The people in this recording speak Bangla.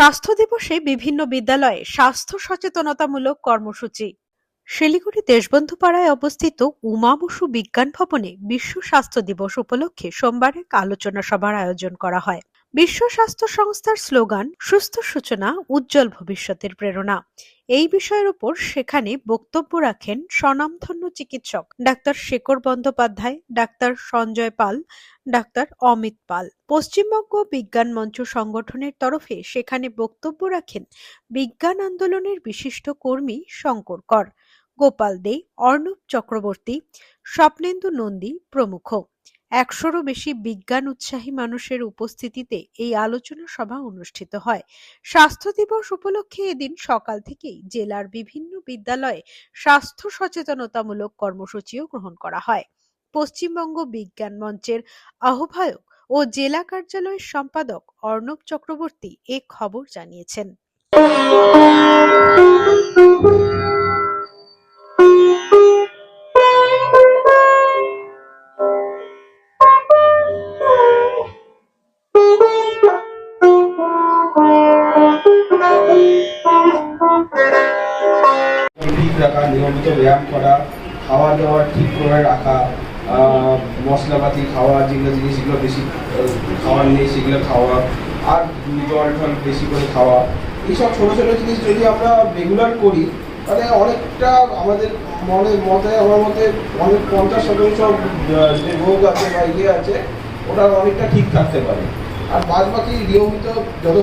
স্বাস্থ্য দিবসে বিভিন্ন বিদ্যালয়ে স্বাস্থ্য সচেতনতামূলক কর্মসূচি। শিলিগুড়ি দেশবন্ধু পাড়ায় অবস্থিত উমা বসু বিজ্ঞান ভবনে বিশ্ব স্বাস্থ্য দিবস উপলক্ষে সোমবার এক আলোচনা সভার আয়োজন করা হয়। বিশ্ব স্বাস্থ্য সংস্থার স্লোগান, সুস্থ সূচনা, উজ্জ্বল ভবিষ্যতের প্রেরণা। এই বিষয়ের উপর সেখানে বক্তব্য রাখেন স্বনামধন্য চিকিৎসক doctor Shekhar Bandyopadhyay, doctor Sanjay Pal, doctor Amit Pal. Paschimbanga Bigyan Mancha সংগঠনের তরফে সেখানে বক্তব্য রাখেন বিজ্ঞান আন্দোলনের বিশিষ্ট কর্মী শঙ্কর কর, গোপাল দে, অর্ণব চক্রবর্তী, স্বপ্নেন্দু নন্দী প্রমুখ। একশোরও বেশি বিজ্ঞান উৎসাহী মানুষের উপস্থিতিতে এই আলোচনা সভা অনুষ্ঠিত হয়। স্বাস্থ্য দিবস উপলক্ষে এদিন সকাল থেকেই জেলার বিভিন্ন বিদ্যালয়ে স্বাস্থ্য সচেতনতামূলক কর্মসূচিও গ্রহণ করা হয়। পশ্চিমবঙ্গ বিজ্ঞান মঞ্চের আহ্বায়ক ও জেলা কার্যালয়ের সম্পাদক অর্ণব চক্রবর্তী এ খবর জানিয়েছেন। ঠিক রাখা, নিয়মিত ব্যায়াম করা, খাওয়া দাওয়া ঠিক করে রাখা মশলাপাতি খাওয়া, যেগুলো জিনিসগুলো বেশি খাওয়ার নেই সেগুলো খাওয়া, আর জল টল বেশি করে খাওয়া। এইসব ছোটো ছোটো জিনিস যদি আমরা রেগুলার করি, তাহলে অনেকটা আমাদের মনে, মতে, আমার মতে অনেক পঞ্চাশ শতাংশ যে রোগ আছে বা ইয়ে আছে, ওটা অনেকটা ঠিক থাকতে পারে। আর বাদ বাকি নিয়মিত যত